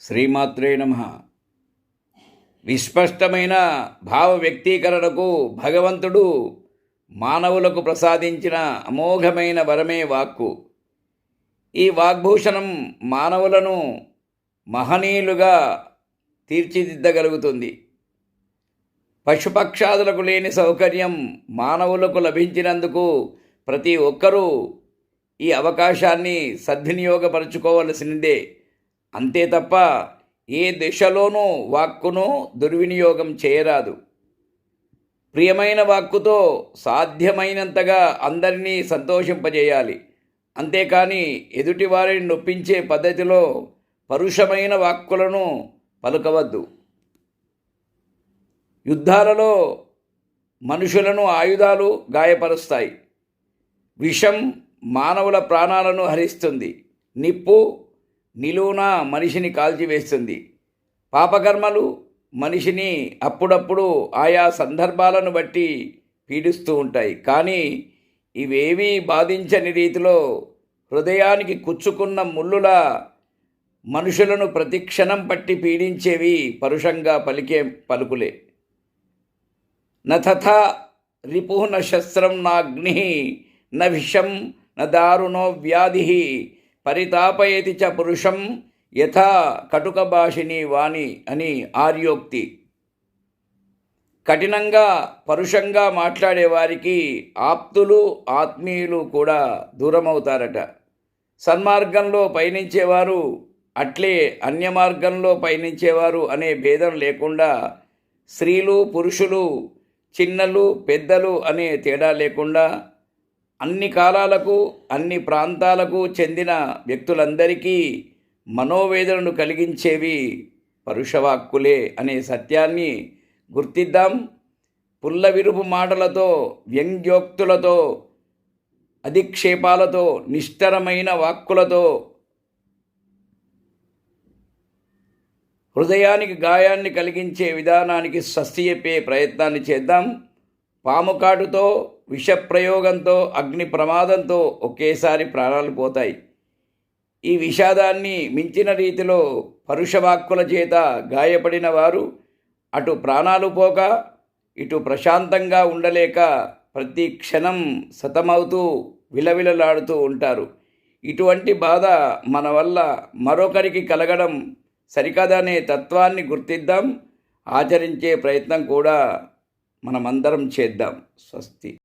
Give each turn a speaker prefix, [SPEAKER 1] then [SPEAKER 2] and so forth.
[SPEAKER 1] శ్రీమాత్రే నమ. విస్పష్టమైన భావ వ్యక్తీకరణకు భగవంతుడు మానవులకు ప్రసాదించిన అమోఘమైన వరమే వాక్కు. ఈ వాగ్భూషణం మానవులను మహనీయులుగా తీర్చిదిద్దగలుగుతుంది. పశుపక్షాదులకు లేని సౌకర్యం మానవులకు లభించినందుకు ప్రతి ఒక్కరూ ఈ అవకాశాన్ని సద్వినియోగపరచుకోవలసిందే అంతే తప్ప ఏ దిశలోనూ వాక్కును దుర్వినియోగం చేయరాదు. ప్రియమైన వాక్కుతో సాధ్యమైనంతగా అందరినీ సంతోషింపజేయాలి. అంతేకాని ఎదుటివారిని నొప్పించే పద్ధతిలో పరుషమైన వాక్కులను పలుకవద్దు. యుద్ధాలలో మనుషులను ఆయుధాలు గాయపరుస్తాయి. విషం మానవుల ప్రాణాలను హరిస్తుంది. నిప్పు నిలువున మనిషిని కాల్చివేస్తుంది. పాపకర్మలు మనిషిని అప్పుడప్పుడు ఆయా సందర్భాలను బట్టి పీడిస్తూ ఉంటాయి. కానీ ఇవేవీ బాధించని రీతిలో హృదయానికి కుచ్చుకున్న ముళ్ళులా మనుషులను ప్రతిక్షణం పట్టి పీడించేవి పరుషంగా పలికే పలుకులే. నథా రిపు న శస్త్రం నాగ్ని న విషం న దారుణో వ్యాధి పరితాపయతి చ పురుషం యథా కటుక భాషిని వాణి అని ఆర్యోక్తి. కఠినంగా పరుషంగా మాట్లాడే వారికి ఆప్తులు ఆత్మీయులు కూడా దూరమవుతారట. సన్మార్గంలో పయనించేవారు అట్లే అన్య మార్గంలో పయనించేవారు అనే భేదం లేకుండా స్త్రీలు పురుషులు చిన్నలు పెద్దలు అనే తేడా లేకుండా అన్ని కాలాలకు అన్ని ప్రాంతాలకు చెందిన వ్యక్తులందరికీ మనోవేదనను కలిగించేవి పరుషవాక్కులే అనే సత్యాన్ని గుర్తిద్దాం. పుల్ల విరుపు మాటలతో వ్యంగ్యోక్తులతో అధిక్షేపాలతో నిష్ఠరమైన వాక్కులతో హృదయానికి గాయాన్ని కలిగించే విధానానికి స్వస్తి చెప్పే ప్రయత్నాన్ని చేద్దాం. పాము కాటుతో విషప్రయోగంతో అగ్ని ప్రమాదంతో ఒకేసారి ప్రాణాలు పోతాయి. ఈ విషాదాన్ని మించిన రీతిలో పరుషవాక్కుల చేత గాయపడిన వారు అటు ప్రాణాలు పోక ఇటు ప్రశాంతంగా ఉండలేక ప్రతి క్షణం సతమవుతూ విలవిలలాడుతూ ఉంటారు. ఇటువంటి బాధ మన వల్ల మరొకరికి కలగడం సరికదనే తత్వాన్ని గుర్తిద్దాం. ఆచరించే ప్రయత్నం కూడా మనమందరం చేద్దాం. స్వస్తి.